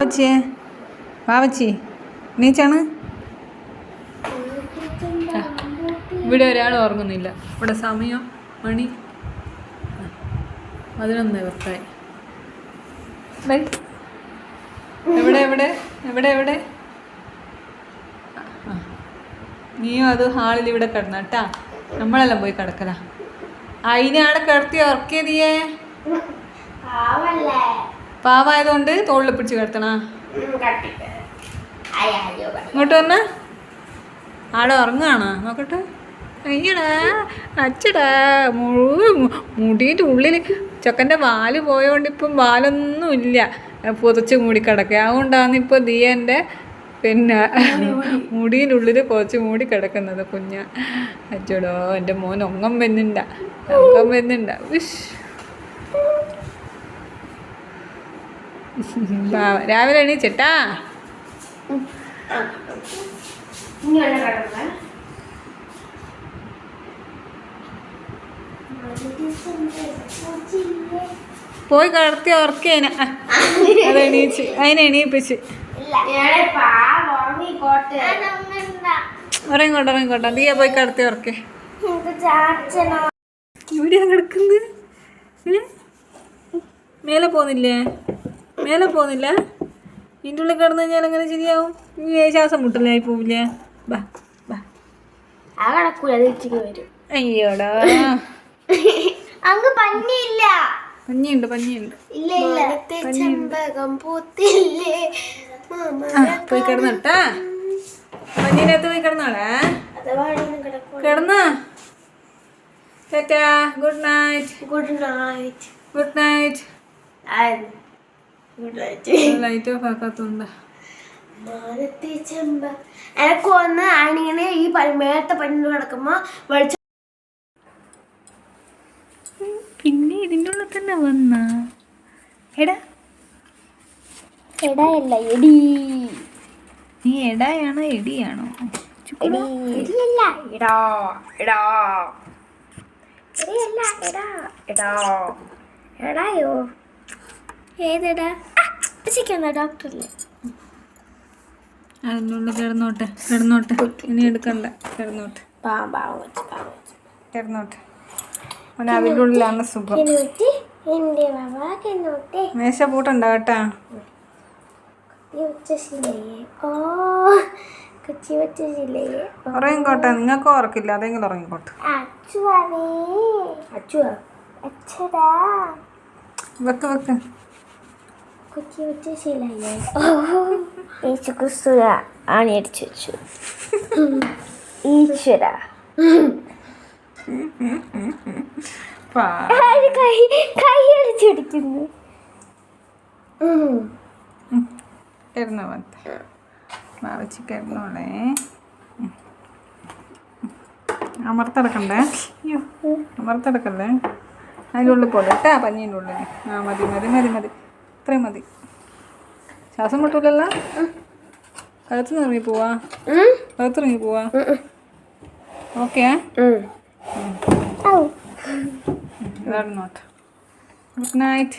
വാവച്ചിയെ വാവച്ചി നീച്ചാണ് ഇവിടെ ഒരാൾ ഉറങ്ങുന്നില്ല. ഇവിടെ സമയം മണി. പതിനൊന്ന് പത്തായി ബൈ. എവിടെ എവിടെ എവിടെ എവിടെ. നീയും അത് ഹാളിൽ ഇവിടെ കിടന്ന കേട്ടാ. നമ്മളെല്ലാം പോയി കിടക്കല. അതിനെ അവിടെ കിടത്തി ഉറക്കിയതിയേ പാവായതുകൊണ്ട് തോളിൽ പിടിച്ച് കിടത്തണോ? ഇങ്ങോട്ട് വന്ന. ആടെ ഉറങ്ങാണോ? നോക്കട്ടെ. അയ്യടാ അച്ചടാ മുഴുവൻ മുടിയുടെ ഉള്ളിൽ ചെക്കന്റെ വാൽ പോയോണ്ട് ഇപ്പം വാലൊന്നും ഇല്ല. പുതച്ച് മൂടി കിടക്കുക അതുകൊണ്ടാണ് ഇപ്പോൾ ദിയന്റെ പിന്നെ മുടിയുടെ ഉള്ളിൽ പുതച്ച് മൂടി കിടക്കുന്നത് കുഞ്ഞ. അച്ചടോ എന്റെ മോൻ ഒങ്ങം വെന്നുണ്ട ഒങ്ങം വെന്നുണ്ട വിഷ് രാവിലെ എണീച്ചിട്ടാ? പോയി കിടത്തി ഉറക്കേന അത് എണീച്ച് അതിനെ എണീപ്പിച്ച്. ഉറങ്ങിക്കോട്ടെ ഉറങ്ങിക്കോട്ടെ. നീയെ പോയി കിടത്തി ഉറക്കേ. ഇവിടെയാ കിടക്കുന്നത്? മേലെ പോകുന്നില്ലേ? മേലെ പോകുന്നില്ല? ഇതിന്റെ ഉള്ളിൽ കിടന്നു കഴിഞ്ഞാൽ അങ്ങനെ ശരിയാവും? ശ്വാസം മുട്ടില്ലേ പോവില്ല. ബാ ബാ. അയ്യോടാ. അങ്ങ് പഞ്ഞിയില്ല. പഞ്ഞിയുണ്ട് പഞ്ഞിയുണ്ട്. പോയി കിടന്നിട്ടാ. പഞ്ഞിനകത്ത് പോയി കിടന്നാളേ. കിടന്ന. Tata good night. Good night. Good night. Good night light off ആക്കാത്തോണ്ടാ മാനത്തെ ചെമ്പ. എനക്ക് വന്ന് ആണിങ്ങനെ ഈ കിടക്കുമ്പോ വെളിച്ചം പിന്നെ ഇതിന്റെ ഉള്ളിൽ തന്നെ വന്ന? എടാ. എടയല്ല എടി. നീ എടായാണോ എടിയാണോ? എടി എടിയല്ല എടാ എടാ. എടിയല്ല എടാ. എടാ. എടായോ. ഏതെടാ? ഉച്ചയ്ക്കെന്നാ ഡോക്ടറില്ലേ അതിനുള്ളിൽ കിടന്നോട്ടെ കിടന്നോട്ടെ. ഇനി എടുക്കണ്ട കിടന്നോട്ടെ. കിടന്നോട്ടെ. അവൻ അതിന്റെ ഉള്ളിലാണ് സുഖം എന്റെ ബാബ കിന്നൂറ്റി മേശ പൂട്ടണ്ട കേട്ടാ. കുത്തി വെച്ച ശിലയെ. ഓ കുച്ചി വെച്ച ശിലയെ. ഉറങ്ങിക്കോട്ടെ നിങ്ങൾക്ക് ഉറക്കില്ല അതെങ്കിലും ഉറങ്ങിക്കോട്ടെ. അച്ചുവാണേ. അച്ചുവാ. അച്ചടാ. വെക്ക് വെക്ക്. കുച്ചി വെച്ച ശിലയെ ഓ യേശു ക്രിസ്തു ആണി അടിച്ചു വെച്ചു ഈശ്വര കൈ കൈ അടിച്ചടിക്കുന്നു? കിടന്നോ വന്ന്. വാവച്ചി കിടന്നോളേ ഉം. അമർത്തെടുക്കണ്ടേ? അയ്യോ അമർത്തെടുക്കല്ലേ? അതിന്റെ പോലെ കേട്ടാ പഞ്ഞിന്റെ ഉള്ളിൽ. ആ മതി മതി മതി മതി. ഇത്രയും മതി. ശ്വാസം മുട്ടൂലല്ലോ? കഴുത്ത് ഇറങ്ങി പോവാ. കഴുത്ത് ഇറങ്ങി പോവാ. ഓക്കെ. Good night.